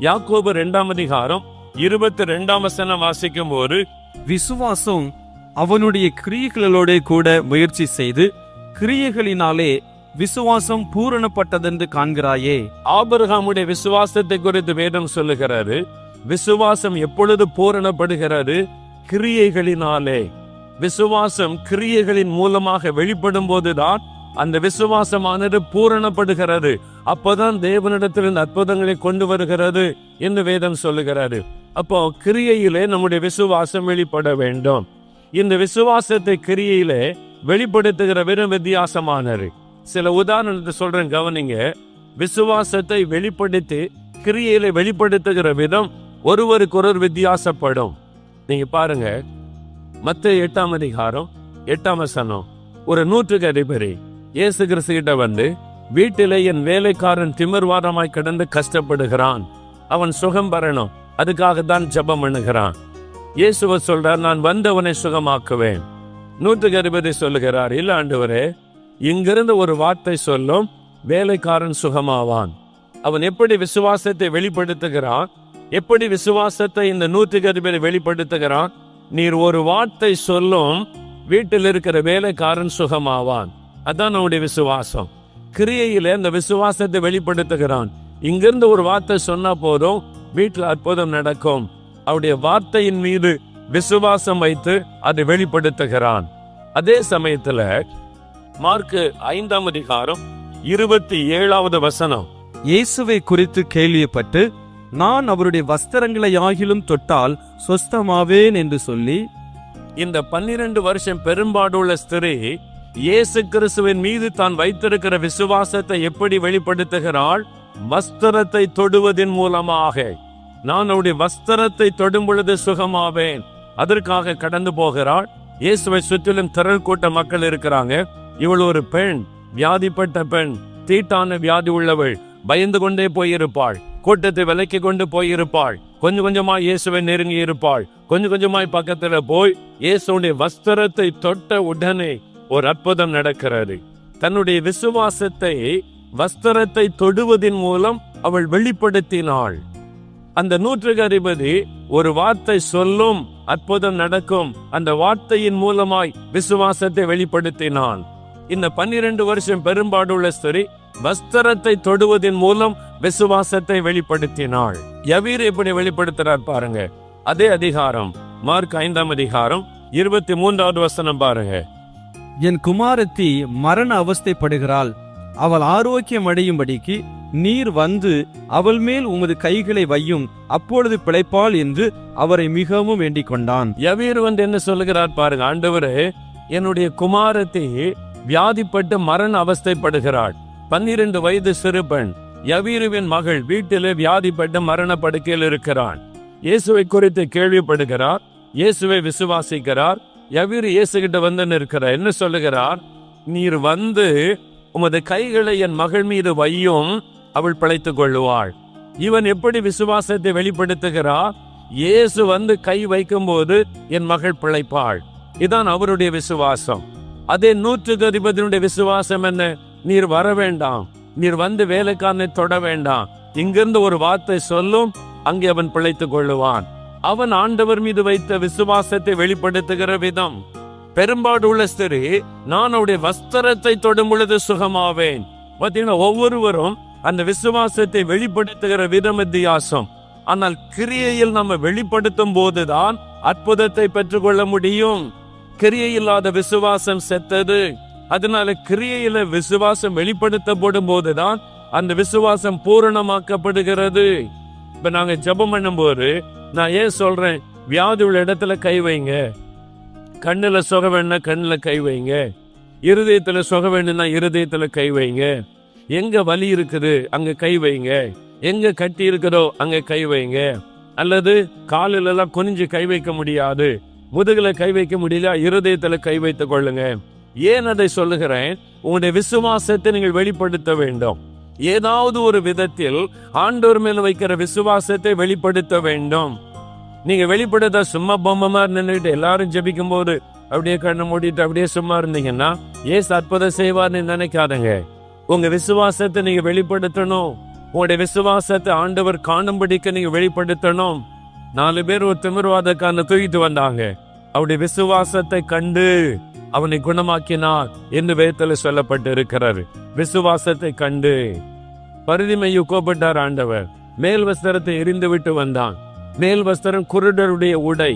யாக்கோபு இரண்டாம் அதிகாரம் இருபத்தி ரெண்டாம் வசனம் வாசிக்கும் போது விசுவாசம் அவனுடைய கிரியைகளோட கூட முயற்சி செய்து கிரியைகளினாலே விசுவாசம் பூரணப்பட்டதென்று காண்கிறாயே. ஆபிரகாமுடைய விசுவாசத்தை குறித்து வேதம் சொல்லுகிறாரு விசுவாசம் எப்பொழுது பூரணப்படுகிறது? கிரியைகளினாலே. விசுவாசம் கிரியைகளின் மூலமாக வெளிப்படும் போதுதான் அந்த விசுவாசமானது பூரணப்படுகிறது. அப்பதான் தேவனிடத்திலிருந்து அற்புதங்களை கொண்டு வருகிறது என்று வேதம் சொல்லுகிறாரு அப்போ கிரியையிலே நம்முடைய விசுவாசம் வெளிப்பட வேண்டும். இந்த விசுவாசத்தை கிரியையிலே வெளிப்படுத்துகிற விதம் வித்தியாசமானது. சில உதாரணத்தை சொல்றேன் கவனிங்க. விசுவாசத்தை வெளிப்படுத்தி கிரியையில வெளிப்படுத்துகிற விதம் ஒருவருக்கொருவர் வித்தியாசப்படும். நீங்க பாருங்க. மத்த எட்டாம் அதிகாரம் எட்டாம் வசனம். ஒரு நூற்றுக்கு அதிபரி இயேசு கிறிஸ்துகிட்ட வந்து வீட்டிலே என் வேலைக்காரன் திமிர்வாதமாய் கிடந்து கஷ்டப்படுகிறான். அவன் சுகம் பெறணும். அதுக்காக தான் ஜெபம் பண்ணுகிறான். இயேசுவ சொல்றார் நான் வந்தவனை சுகமாக்குவேன். நூற்றுக்கு அறுபது சொல்லுகிறார் இல்ல ஆண்டவரே இங்கிருந்து ஒரு வார்த்தை சொல்லும் வேலைக்காரன் சுகமாவான். அவன் எப்படி விசுவாசத்தை வெளிப்படுத்துகிறான்? எப்படி விசுவாசத்தை இந்த நூற்றுக்கு அறுபது வெளிப்படுத்துகிறான்? நீர் ஒரு வார்த்தை சொல்லும் வீட்டில் இருக்கிற வேலைக்காரன் சுகமாவான். அதான் நம்முடைய விசுவாசம். கிரியையில அந்த விசுவாசத்தை வெளிப்படுத்துகிறான். இங்கிருந்து ஒரு வார்த்தை சொன்னா போதும் வீட்டில் அற்புதம் நடக்கும். அவருடைய வார்த்தையின் மீது விசுவாசம் வைத்து அதை வெளிப்படுத்துகிறான். அதே சமயத்துல மார்க்கு ஐந்தாம் அதிகாரம் இருபத்தி ஏழாவது வசனம். இயேசுவை குறித்து கேள்விப்பட்டு நான் அவருடைய வஸ்திரங்களை ஆகிலும் தொட்டால் சொஸ்தமாவேன் என்று சொல்லி இந்த பன்னிரண்டு வருஷம் பெரும்பாடுள்ள ஸ்திரீ இயேசு கிறிஸ்துவின் மீது தான் வைத்திருக்கிற விசுவாசத்தை எப்படி வெளிப்படுத்துகிறாள்? வஸ்திரத்தை தொடுவதன் மூலமாக. நான் அவருடைய வஸ்திரத்தை தொடும் பொழுது சுகமாவேன். அதற்காக கடந்து போகிறாள். இயேசுவை சுற்றிலும் திரள் கூட்ட மக்கள் இருக்கிறாங்க. இவள் ஒரு பெண் வியாதிப்பட்ட பெண் தீட்டான வியாதி உள்ளவள் பயந்து கொண்டே போயிருப்பாள். கூட்டத்தை விலக்கி கொண்டு போயிருப்பாள். கொஞ்சம் கொஞ்சமா இயேசுவை நெருங்கி இருப்பாள் கொஞ்சம் கொஞ்சமாய் பக்கத்துல போய் இயேசுடைய வஸ்திரத்தை தொட்ட உடனே ஒரு அற்புதம் நடக்கிறது. தன்னுடைய விசுவாசத்தை வஸ்திரத்தை தொடுவதன் மூலம் அவள் வெளிப்படுத்தினாள். அந்த நூற்றுக்கு அதிபதி ஒரு வார்த்தை சொல்லும் அற்புதம் நடக்கும். அந்த வார்த்தையின் மூலமாய் விசுவாசத்தை வெளிப்படுத்தினான். இந்த பன்னிரண்டு வருஷம் பெரும்பாடுள்ள ஸ்திரீ வஸ்திரத்தை தொடுவதன் மூலம் விசுவாசத்தை வெளிப்படுத்தினாள். யவீர் எப்படி வெளிப்படுத்துறார் பாருங்க. அதே அதிகாரம் மார்க் ஐந்தாம் அதிகாரம் இருபத்தி மூன்றாவது வசனம் பாருங்க. என் குமாரத்தி மரண அவஸ்தைப்படுகிறாள். அவள் ஆரோக்கியம் அடையும்படிக்கு நீர் வந்து அவள் மேல் உமது கைகளை வையும். அப்பொழுது பிழைப்பாள் என்று அவரை மிகவும் வேண்டிக் கொண்டான். யவீர் வந்து என்ன சொல்லுகிறார் பாருங்க ஆண்டவரே என்னுடைய குமாரத்தி வியாதிப்பட்டு மரண அவஸ்தைப்படுகிறாள். பன்னிரண்டு வயது சிறுபெண் யவீருவின் மகள் வீட்டிலே வியாதிப்பட்டு மரண படுக்கையில் இருக்கிறான் இயேசுவை குறித்து கேள்விப்படுகிறார் இயேசுவை விசுவாசிக்கிறார் எவ்வீர் இயேசுகிட்ட வந்து நிற்கிறார். என்ன சொல்லுகிறார்? நீர் வந்து உமது கைகளை என் மகள் மீது வையும் அவள் பிழைத்துக் கொள்ளுவாள். இவன் எப்படி விசுவாசத்தை வெளிப்படுத்துகிறார்? இயேசு வந்து கை வைக்கும்போது என் மகள் பிழைப்பாள். இதான் அவருடைய விசுவாசம். அதே நூற்றுக்கு அதிபதியுடைய விசுவாசம் என்ன? நீர் வர வேண்டாம். நீர் வந்து வேலைக்காரனை தொட வேண்டாம். இங்கிருந்து ஒரு வார்த்தை சொல்லும் அங்கே அவன் பிழைத்துக் கொள்ளுவான். அவன் ஆண்டவர் மீது வைத்த விசுவாசத்தை வெளிப்படுத்துகிற விதம். பெரும்பாடு உள்ள ஸ்திரி நான் அவருடைய வஸ்திரத்தை தொடும் பொழுது சுகமாவேன். பார்த்தீங்கன்னா ஒவ்வொருவரும் அந்த விசுவாசத்தை வெளிப்படுத்துகிற விதம் வித்தியாசம். ஆனால் கிரியையில் நம்ம வெளிப்படுத்தும் போதுதான் அற்புதத்தை பெற்றுக்கொள்ள முடியும். கிரியை இல்லாத விசுவாசம் செத்தது. அதனால கிரியையில விசுவாசம் வெளிப்படுத்தப்படும் போதுதான் அந்த விசுவாசம் பூரணமாக்கப்படுகிறது. இப்ப நாங்க ஜெபம் பண்ணும்போது நான் ஏன் சொல்றேன்? வியாதி உள்ள இடத்துல கை வைங்க. கண்ணில் சொக வேணும்னா கண்ணில் கை வைங்க. இருதயத்தில் சொக வேணும்னா இருதயத்தில் கை வைங்க. எங்க வலி இருக்குது அங்க கை வைங்க. எங்க கட்டி இருக்குதோ அங்க கை வைங்க. அல்லது காலில எல்லாம் குனிஞ்சு கை வைக்க முடியாது. முதுகில் கை வைக்க முடியல இருதயத்தில் கை வைத்துக் கொள்ளுங்க. ஏன் அதை சொல்லுகிறேன்? உங்களுடைய விசுவாசத்தை நீங்கள் வெளிப்படுத்த வேண்டும். ஏதாவது ஒரு விதத்தில் ஆண்டோர் மேல் வைக்கிற விசுவாசத்தை வெளிப்படுத்த வேண்டும். நீங்க வெளிப்படுத்த சும்மா பொம்மமா நின்றுட்டு எல்லாரும் ஜபிக்கும் போது அப்படியே கண்ணை மூடிட்டு அப்படியே சும்மா இருந்தீங்கன்னா ஏசு அற்புதம் செய்வார்னு நினைக்காதங்க. உங்க விசுவாசத்தை நீங்க வெளிப்படுத்தணும். உங்களுடைய விசுவாசத்தை ஆண்டவர் காணும்படிக்க நீங்க வெளிப்படுத்தணும். நாலு பேர் ஒரு திமிர்வாதக்காரனை தூக்கிட்டு வந்தாங்க. அவருடைய விசுவாசத்தை கண்டு அவனை குணமாக்கினார் என்று வேதத்தில் சொல்லப்பட்டு இருக்கிறார் விசுவாசத்தை கண்டு பரிதிமையை கோபப்பட்டார் ஆண்டவர். மேல் வஸ்திரத்தை எரிந்து விட்டு வந்தான். மேல் வஸ்திரம் குருடருடைய உடை.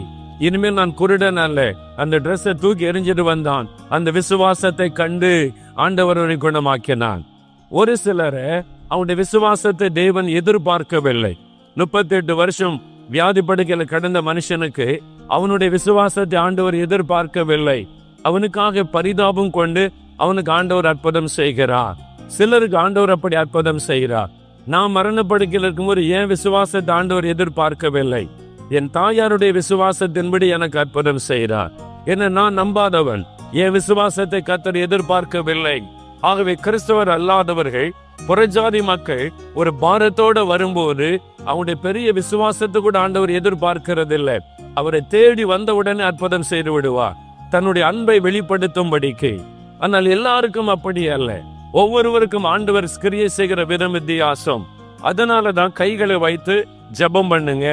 இனிமேல் நான் குருடன் அல்ல. அந்த ட்ரெஸ்ஸை தூக்கி எரிஞ்சிட்டு வந்தான். அந்த விசுவாசத்தை கண்டு ஆண்டவர் அவனை குணமாக்கினான் ஒரு சிலரை அவனுடைய விசுவாசத்தை தேவன் எதிர்பார்க்கவில்லை. முப்பத்தெட்டு வருஷம் வியாதி படுக்கையில கடந்த மனுஷனுக்கு அவனுடைய விசுவாசத்தை ஆண்டவர் எதிர்பார்க்கவில்லை. அவனுக்காக பரிதாபம் கொண்டு அவனுக்கு ஆண்டவர் அற்புதம் செய்கிறார். சிலருக்கு ஆண்டவர் அப்படி அற்புதம் செய்கிறார். நான் மரணப்படுக்கையில் இருக்கும்போது ஏன் விசுவாசத்தை ஆண்டவர் எதிர்பார்க்கவில்லை? என் தாயாருடைய விசுவாசத்தின்படி எனக்கு அற்புதம் செய்கிறார். என்ன நான் நம்பாதவன். என் விசுவாசத்தை கத்தர் எதிர்பார்க்கவில்லை. ஆகவே கிறிஸ்தவர் அல்லாதவர்கள் புறஜாதி மக்கள் ஒரு பாரத்தோட வரும்போது அவனுடைய பெரிய விசுவாசத்தை கூட ஆண்டவர் எதிர்பார்க்கிறதில்லை. அவரை தேடி வந்தவுடனே அற்புதம் செய்து விடுவார். தன்னுடைய அன்பை வெளிப்படுத்தும்படிக்கு. ஆனால் எல்லாருக்கும் அப்படி அல்ல. ஒவ்வொருவருக்கும் ஆண்டவர் கிரியை செய்கிற விதம் வித்தியாசம். அதனால தான் கைகளை வைத்து ஜெபம் பண்ணுங்க.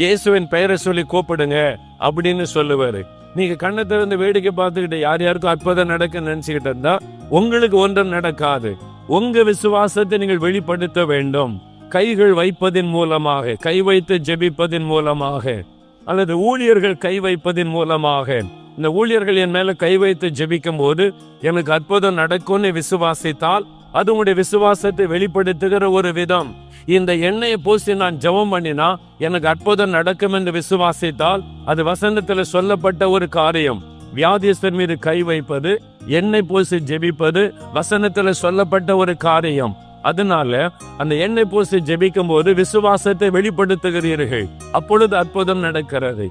இயேசுவின் பெயரை சொல்லி கூப்பிடுங்க அப்படின்னு சொல்லுவாரு. நீங்க கண்ணை திறந்து வேடிக்கை பார்த்துக்கிட்டு யார் யாருக்கும் அற்புதம் நடக்க நினைச்சுக்கிட்டு இருந்தா உங்களுக்கு ஒன்றும் நடக்காது. உங்க விசுவாசத்தை நீங்கள் வெளிப்படுத்த வேண்டும். கைகள் வைப்பதின் மூலமாக கை வைத்து ஜெபிப்பதின் மூலமாக அல்லது ஊழியர்கள் கை வைப்பதின் மூலமாக. இந்த ஊழியர்கள் என் மேல கை வைத்து ஜெபிக்கும் போது எனக்கு அற்புதம் நடக்கும்னு விசுவாசித்தால் அது உங்களுடைய விசுவாசத்தை வெளிப்படுத்துகிற ஒரு விதம். இந்த எண்ணெயை பூசி நான் ஜெபம் பண்ணினா எனக்கு அற்புதம் நடக்கும் என்று விசுவாசித்தால் அது வசனத்துல சொல்லப்பட்ட ஒரு காரியம். வியாதியஸ்தர் மீது கை வைப்பது எண்ணெய் பூசி ஜெபிப்பது வசனத்துல சொல்லப்பட்ட ஒரு காரியம். அதனால அந்த எண்ணெய் பூசி ஜெபிக்கும் போது விசுவாசத்தை வெளிப்படுத்துகிறீர்கள். அப்பொழுது அற்புதம் நடக்கிறது.